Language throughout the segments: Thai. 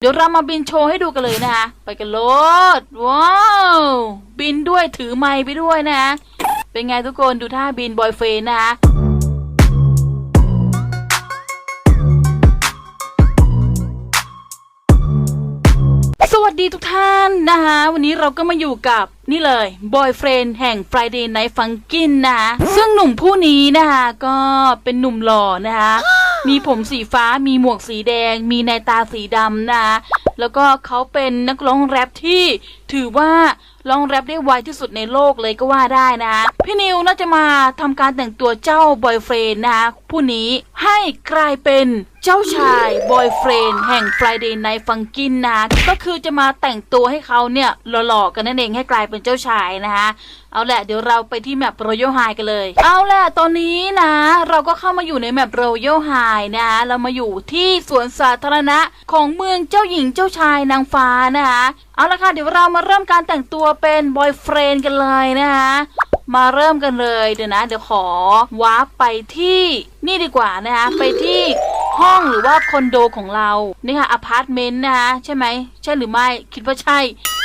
เดี๋ยวเรามาบินโชว์ให้ดูกันเลยนะคะ ไปกันโลดว้าวบินด้วยถือไม้ไปด้วยนะคะเป็นไงทุกคนดูท่าบินบอยเฟรนนะคะสวัสดีทุกท่านนะคะวันนี้เราก็มาอยู่กับนี่เลยบอยเฟรนแห่ง Friday Night Funkin นะคะซึ่งหนุ่มผู้นี้นะคะก็เป็นหนุ่มหล่อนะคะ มีผมสีฟ้า มีหมวกสีแดง มีในตาสีดำนะ แล้วก็เขาเป็นนักร้องแรปที่ถือว่าร้องแรปได้ไวที่สุดในโลกเลยก็ว่าได้นะ พี่นิวน่าจะมาทำการแต่งตัวเจ้าบอยเฟรนนะคะผู้นี้ให้กลายเป็นเจ้าชายบอยเฟรนแห่ง Friday Night Funkin นะ ก็คือจะมาแต่งตัวให้เขาเนี่ยหล่อๆกันนั่นเองให้กลายเป็นเจ้าชายนะคะเอาแหละเดี๋ยวเราไปที่แมป Royal High กันเลย เอาแหละตอนนี้นะ เราก็เข้ามาอยู่ในแมป Royal High นะเรามาอยู่ที่สวนสาธารณะของเมืองเจ้าหญิงเจ้าชายนางฟ้านะคะ เอาละค่ะเดี๋ยวเรามาเริ่มการแต่งตัวเป็นบอยเฟรนกันเลยนะคะมาเริ่มกันเลยเดี๋ยวนะ เดี๋ยวขอวาร์ปไปที่นี่ดีกว่านะคะไปที่ห้องหรือว่าคอนโดของเรานี่ค่ะอพาร์ตเมนต์นะคะใช่ไหมใช่หรือไม่คิดว่าใช่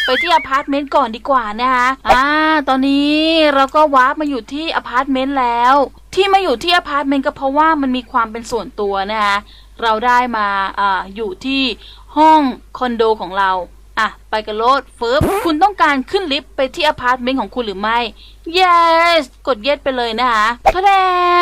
ไปที่อพาร์ตเมนต์ก่อนดีกว่านะคะอ่าตอนนี้เราก็วาร์ปมาอยู่ที่อพาร์ตเมนต์แล้ว ที่มาอยู่ที่อพาร์ตเมนต์ก็เพราะว่ามันมีความเป็นส่วนตัวนะคะเราได้มาอ่าอยู่ที่ ห้องคอนโดของเรา อะ ไปกันโลดฟึบคุณต้องการขึ้นลิฟต์ไปที่อพาร์ตเมนต์ของคุณหรือไม่ yes กด yes ไปเลยนะคะพะแด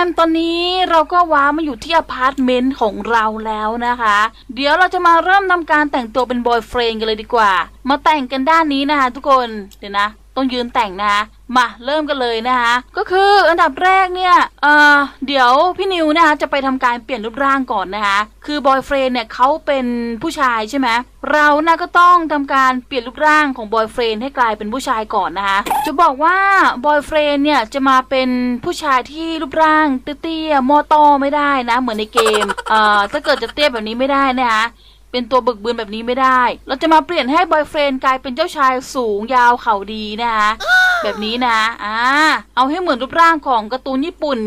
มตอนนี้เราก็ว้ามาอยู่ที่อพาร์ตเมนต์ของเราแล้วนะคะ เดี๋ยวเราจะมาเริ่มทำการแต่งตัวเป็นบอยเฟรนกันเลยดีกว่า มาแต่งกันด้านนี้นะคะทุกคน เดี๋ยวนะต้องยืนแต่งนะคะมาเริ่มกันเลยนะคะก็คืออันดับแรกเนี่ยเออเดี๋ยวพี่นิวนะคะจะไปทำการเปลี่ยนรูปร่างก่อนนะคะคือบอยเฟรนเนี่ยเขาเป็นผู้ชายใช่ไหมเรานะก็ต้องทำการเปลี่ยนรูปร่างของบอยเฟรนให้กลายเป็นผู้ชายก่อนนะคะจะบอกว่าบอยเฟรนเนี่ยจะมาเป็นผู้ชายที่รูปร่างเตี้ยๆมอตอไม่ได้นะเหมือนในเกมเอ่อถ้าเกิดจะเตี้ยแบบนี้ไม่ได้นะคะ เป็นตัวบึกบืนแบบนี้ไม่ได้ เราจะมาเปลี่ยนให้บอยเฟรนกลายเป็นเจ้าชายสูงยาวเข่าดีนะคะแบบนี้นะอ่าเอาให้เหมือนรูปร่างของการ์ตูนญี่ปุ่น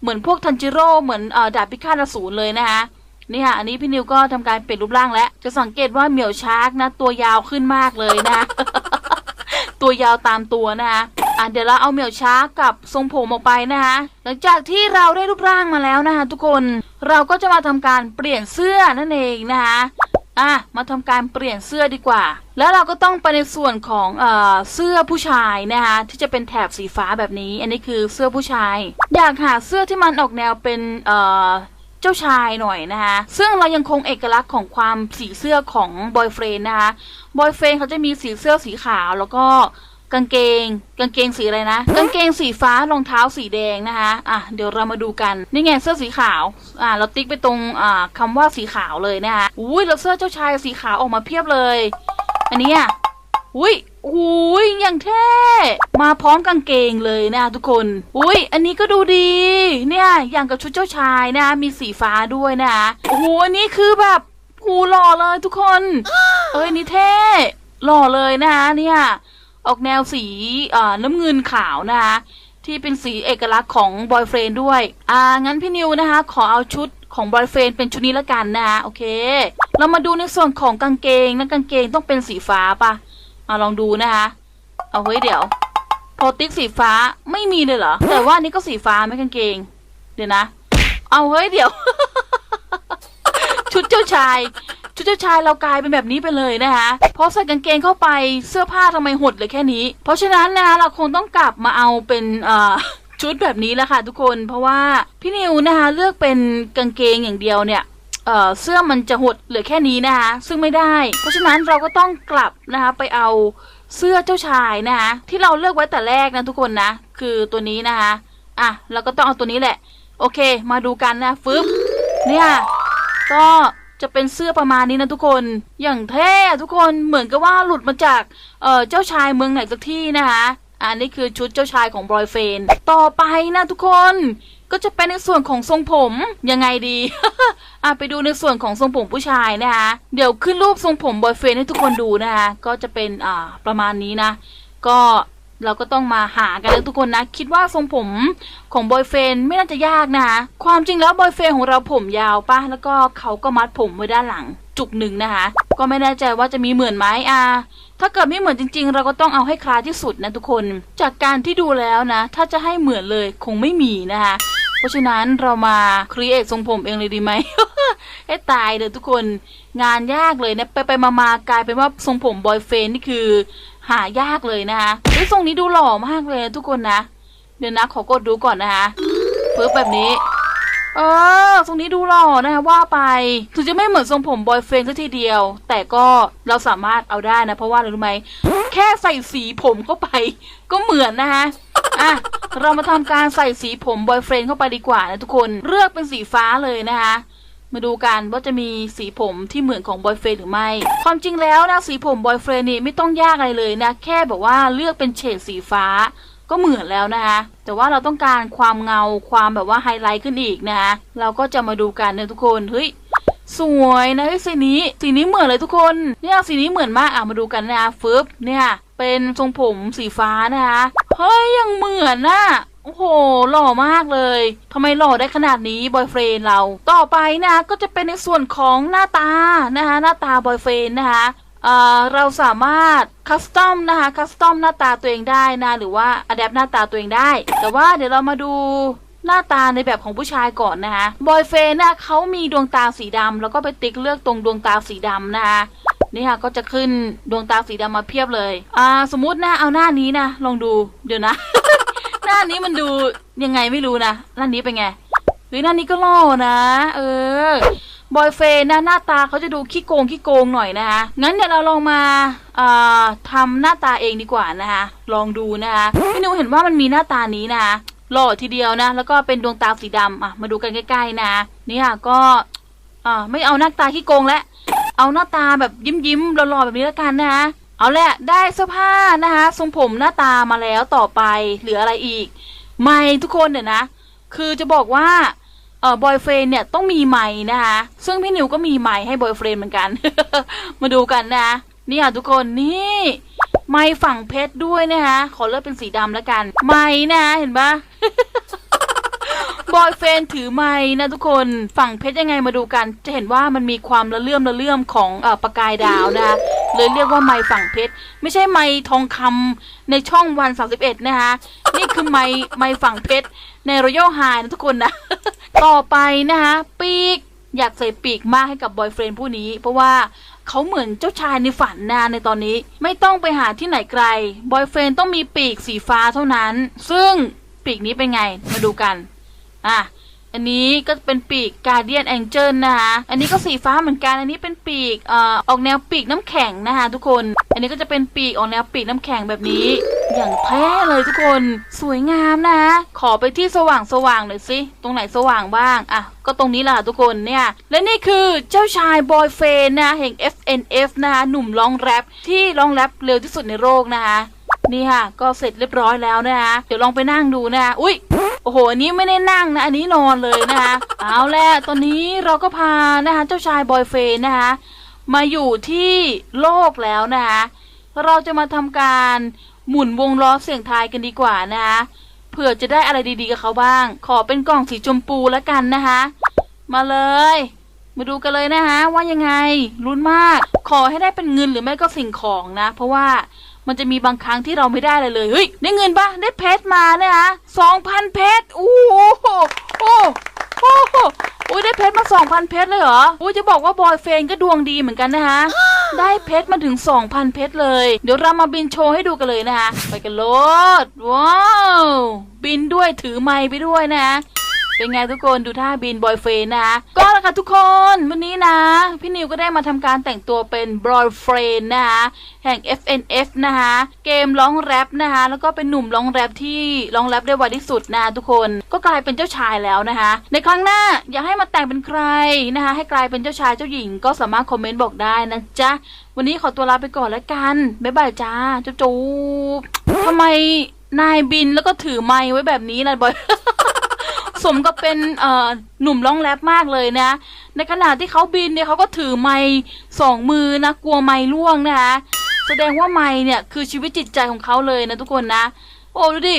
เหมือนพวกทันจิโร่เหมือนเอ่อดาบพิฆาตอสูรเลยนะคะนี่ค่ะ อันนี้พี่นิวก็ทำการเปลี่ยนรูปร่างแล้ว จะสังเกตว่าเหมียวชาร์กนะ ตัวยาวขึ้นมากเลยนะ ตัวยาวตามตัวนะคะ อะเดี๋ยวเราเอาเหมียวช้ากับทรงผมออกไปนะคะหลังจากที่เราได้รูปร่างมาแล้วนะคะทุกคนเราก็จะมาทำการเปลี่ยนเสื้อนั่นเองนะคะอะมาทำการเปลี่ยนเสื้อดีกว่า แล้วเราก็ต้องไปในส่วนของเอ่อเสื้อผู้ชายนะคะที่จะเป็นแถบสีฟ้าแบบนี้ อันนี้คือเสื้อผู้ชาย อยากหาเสื้อที่มันออกแนวเป็นเอ่อเจ้าชายหน่อยนะคะซึ่งเรายังคงเอกลักษณ์ของความสีเสื้อของบอยเฟรนนะคะบอยเฟรนเขาจะมีสีเสื้อสีขาวแล้วก็ กางเกง กางเกงสีอะไรนะ กางเกงสีฟ้ารองเท้าสีแดงนะคะอะเดี๋ยวเรามาดูกันนี่ไงเสื้อสีขาวอะเราติ๊กไปตรงอ่าคำว่าสีขาวเลยนะคะอุ้ยแล้วเสื้อเจ้าชายสีขาวออกมาเพียบเลย อันนี้อะอุ้ยอุ้ยอย่างเท่ มาพร้อมกางเกงเลยนะทุกคน อุ้ยอันนี้ก็ดูดี เนี่ยอย่างกับชุดเจ้าชายนะ มีสีฟ้าด้วยนะโอ้โหอันนี้คือแบบหูหล่อเลยทุกคน เอ้ยนี่เท่หล่อเลยนะคะเนี่ย ออกแนวสีน้ำเงินขาวนะคะ ที่เป็นสีเอกลักษณ์ของบอยเฟรนด้วย อ่า งั้นพี่นิวนะคะ ขอเอาชุดของบอยเฟรนเป็นชุดนี้ละกันนะคะโอเค เรามาดูในส่วนของกางเกงนะกางเกงต้องเป็นสีฟ้าปะอ่าลองดูนะคะ เอาเฮ้ยเดี๋ยวพอติ๊กสีฟ้าไม่มีเลยเหรอ แต่ว่านี่ก็สีฟ้าไหม่กางเกง เดี๋ยวนะ เอาเฮ้ยเดี๋ยว ชุดเจ้าชาย ชุดเจ้าชายเรากลายเป็นแบบนี้ไปเลยนะคะพอใส่กางเกงเข้าไปเสื้อผ้าทำไมหดเลยแค่นี้ เพราะฉะนั้นนะคะเราคงต้องกลับมาเอาเป็นเอ่อชุดแบบนี้แล้วค่ะทุกคนเพราะว่าพี่นิวนะคะเลือกเป็นกางเกงอย่างเดียวเนี่ยเอ่อเสื้อมันจะหดเหลือแค่นี้นะคะซึ่งไม่ได้ เพราะฉะนั้นเราก็ต้องกลับนะคะไปเอาเสื้อเจ้าชายนะคะที่เราเลือกไว้แต่แรกนะทุกคนนะ คือตัวนี้นะคะอะเราก็ต้องเอาตัวนี้แหละ โอเค มาดูกันนะฟึบเนี่ยก็ จะเป็นเสื้อประมาณนี้นะทุกคน อย่างเท่ทุกคน เหมือนกับว่าหลุดมาจาก เอ่อ เจ้าชายเมืองไหนสักที่นะคะอันนี้คือชุดเจ้าชายของบอยเฟน ต่อไปนะทุกคน ก็จะเป็นในส่วนของทรงผม ยังไงดี อะไปดูในส่วนของทรงผมผู้ชายนะคะ เดี๋ยวขึ้นรูปทรงผมบอยเฟนให้ทุกคนดูนะคะ ก็จะเป็นอ่าประมาณนี้นะ ก็ เราก็ต้องมาหากันนะทุกคนนะ คิดว่าทรงผมของบอยเฟนไม่น่าจะยากนะคะความจริงแล้วบอยเฟนของเราผมยาวปะแล้วก็เขาก็มัดผมไว้ด้านหลังจุกหนึ่งนะคะ ก็ไม่แน่ใจว่าจะมีเหมือนไหมอะถ้าเกิดไม่เหมือนจริง ๆ เราก็ต้องเอาให้คลาที่สุดนะทุกคน จากการที่ดูแล้วนะ ถ้าจะให้เหมือนเลยคงไม่มีนะคะ เพราะฉะนั้นเรามาครีเอททรงผมเองเลยดีไหมให้ตายเลยทุกคน งานยากเลยนะไปไปมามากลายเป็นว่าทรงผมบอยเฟนนี่คือ หายากเลยนะคะเฮ้ยทรงนี้ดูหล่อมากเลยทุกคนนะ เดี๋ยวนะขอกดดูก่อนนะคะปึ๊บแบบนี้ เออทรงนี้ดูหล่อนะคะว่าไป ถึงจะไม่เหมือนทรงผมบอยเฟรนซะทีเดียว แต่ก็เราสามารถเอาได้นะ เพราะว่าอะไรรู้ไหม แค่ใส่สีผมเข้าไป ก็เหมือนนะคะอะเรามาทำการใส่สีผมบอยเฟรนเข้าไปดีกว่านะทุกคน เลือกเป็นสีฟ้าเลยนะคะ มาดูกันว่าจะมีสีผมที่เหมือนของบอยเฟรนหรือไม่ ความจริงแล้วนะสีผมบอยเฟรนนี่ไม่ต้องยากอะไรเลยนะ แค่แบบว่าเลือกเป็นเฉดสีฟ้าก็เหมือนแล้วนะคะแต่ว่าเราต้องการความเงาความแบบว่าไฮไลท์ขึ้นอีกนะคะเราก็จะมาดูกันเนะทุกคนเฮ้ยสวยนะเฮ้ยสีนี้สีนี้เหมือนเลยทุกคนเนี่ยสีนี้เหมือนมากอะมาดูกันนะฟึบเนี่ยเป็นทรงผมสีฟ้านะคะเฮ้ยยังเหมือนน่ะ โอ้โห หล่อมากเลยทำไมหล่อได้ขนาดนี้บอยเฟรนเราต่อไปนะก็จะเป็นในส่วนของหน้าตานะคะหน้าตาบอยเฟรนนะคะเราสามารถคัสตอมนะคะคัสตอมหน้าตาตัวเองได้นะหรือว่าอัดแอปหน้าตาตัวเองได้ แต่ว่าเดี๋ยวเรามาดูหน้าตาในแบบของผู้ชายก่อนนะคะบอยเฟนนะเขามีดวงตาสีดำแล้วก็ไปติ๊กเลือกตรงดวงตาสีดำนะคะนี่ค่ะก็จะขึ้นดวงตาสีดำมาเพียบเลย อ่า สมมุตินะเอาหน้านี้นะลองดูเดี๋ยวนะ หน้านี้มันดูยังไงไม่รู้นะหน้านี้เป็นไงเฮ้ยหน้านี้ก็หล่อนะ เออบอยเฟนนะหน้าตาเขาจะดูขี้โกงขี้โกงหน่อยนะคะงั้นเดี๋ยวเราลองมาออทำหน้าตาเองดีกว่านะคะลองดูนะคะพี่นิวเห็นว่ามันมีหน้าตานี้นะคะหล่อทีเดียวนะ แล้วก็เป็นดวงตาสีดำอะมาดูกันใกล้ๆนะนี่ค่ะก็อ่าไม่เอาหน้าตาขี้โกงแล้วเอาหน้าตาแบบยิ้มยิ้มๆหล่อๆแบบนี้แล้วกันนะคะ เอาแหละได้เสื้อผ้านะคะทรงผมหน้าตามาแล้วต่อไปเหลืออะไรอีก ไม่ทุกคนเนี่ยนะ คือจะบอกว่าเออบอยเฟรนเนี่ยต้องมีไม้นะคะซึ่งพี่นิวก็มีไม้ให้บอยเฟรนเหมือนกัน มาดูกันนะนี่ค่ะทุกคนนี่ไม้ฝั่งเพชรด้วยนะคะขอเลือกเป็นสีดำแล้วกัน ไม้นะเห็นปะบอยเฟนถือไม้นะทุกคนฝั่งเพชรยังไงมาดูกัน จะเห็นว่ามันมีความระเลื่อมระเลื่อมของอประกายดาวนะคะ เลยเรียกว่าไม้ฝั่งเพชรไม่ใช่ไม้ทองคำในช่องวันสามสิบเอ็ดนะคะนี่คือไม้ไม้ฝั่งเพชรในรอยัลไฮนะทุกคนนะ ต่อไปนะคะปีกอยากใส่ปีกมากให้กับบอยเฟรนผู้นี้ เพราะว่าเขาเหมือนเจ้าชายในฝันนะในตอนนี้ไม่ต้องไปหาที่ไหนไกลบอยเฟรนต้องมีปีกสีฟ้าเท่านั้น ซึ่งปีกนี้เป็นไงมาดูกันอะ อันนี้ก็เป็นปีก Guardian Angel นะคะอันนี้ก็สีฟ้าเหมือนกัน อันนี้เป็นปีกเอ่อออกแนวปีกน้ำแข็งนะคะทุกคน อันนี้ก็จะเป็นปีกออกแนวปีกน้ำแข็งแบบนี้ อย่างแท้เลยทุกคนสวยงามนะ ขอไปที่สว่างสว่างหน่อยสิตรงไหนสว่างบ้างอะก็ตรงนี้แหละทุกคนเนี่ย และนี่คือเจ้าชายบอยเฟนนะแห่ง FNF นะคะหนุ่มร้องแรปที่ร้องแรปเร็วที่สุดในโลกนะคะ นี่ค่ะ ก็เสร็จเรียบร้อยแล้วนะคะเดี๋ยวลองไปนั่งดูนะคะอุ้ยโอ้โห อันนี้ไม่ได้นั่งนะ อันนี้นอนเลยนะคะ เอาแหละตอนนี้เราก็พานะคะ เจ้าชายบอยเฟนนะคะ มาอยู่ที่โลกแล้วนะคะ เราจะมาทำการหมุนวงล้อเสียงทายกันดีกว่านะคะ เผื่อจะได้อะไรดีๆกับเขาบ้าง ขอเป็นกล่องสีชมพูแล้วกันนะคะ มาเลย มาดูกันเลยนะคะ ว่ายังไงลุ้นมาก ขอให้ได้เป็นเงินหรือไม่ก็สิ่งของนะ เพราะว่า มันจะมีบางครั้งที่เราไม่ได้เลยเลย เฮ้ย ได้เงินปะได้เพชรมาเนี่ยนะสองพันเพชรอู้โหโอ้โหอุ้ยได้เพชรมาสองพันเพชรเลยเหรออุ้ยจะบอกว่าบอยเฟนก็ดวงดีเหมือนกันนะคะได้เพชรมาถึงสองพันเพชรเลย เดี๋ยวเรามาบินโชว์ให้ดูกันเลยนะคะ ไปกันโลด ว้าว บินด้วยถือไม้ไปด้วยนะ เป็นไงทุกคนดูท่าบินบอยเฟนนะคะ ก็แล้วค่ะทุกคนวันนี้นะ พี่นิวก็ได้มาทำการแต่งตัวเป็นบอยเฟนนะคะแห่ง FNF นะคะเกมร้องแรปนะคะแล้วก็เป็นหนุ่มร้องแรปที่ร้องแรปได้ไวที่สุดนะคะทุกคนก็กลายเป็นเจ้าชายแล้วนะคะในครั้งหน้าอยากให้มาแต่งเป็นใครนะคะให้กลายเป็นเจ้าชายเจ้าหญิง ก็สามารถคอมเมนต์บอกได้นะจ๊ะวันนี้ขอตัวลาไปก่อนแล้วกันบ๊ายบายจ้าจุ๊บจุ๊ทำไมนายบินแล้วก็ถือไม้ไว้แบบนี้ล่ะบอย สมกับเป็นเอหนุ่มร้องแรปมากเลยนะ ในขณะที่เขาบินเนี่ยเขาก็ถือไม้สองมือนะกลัวไม้ล่วงนะคะแสดงว่าไม้เนี่ยคือชีวิตจิตใจของเขาเลยนะทุกคนนะ โอ้ดูดิ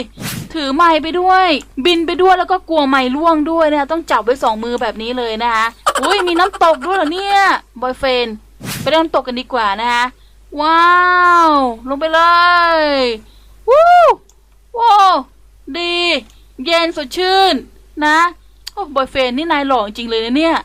ถือไม้ไปด้วย บินไปด้วยแล้วก็กลัวไม้ล่วงด้วยนะต้องจับไว้สองมือแบบนี้เลยนะคะอุ้ยมีน้ำตกด้วยเหรอเนี่ยบอยเฟนไปเล่น้ำตกกันดีกว่านะคะว้าว ลงไปเลยวู้ว้าวดี เย็นสดชื่น นะ โอ้บอยเฟนนี่นายหล่อจริงเลยนะเนี่ย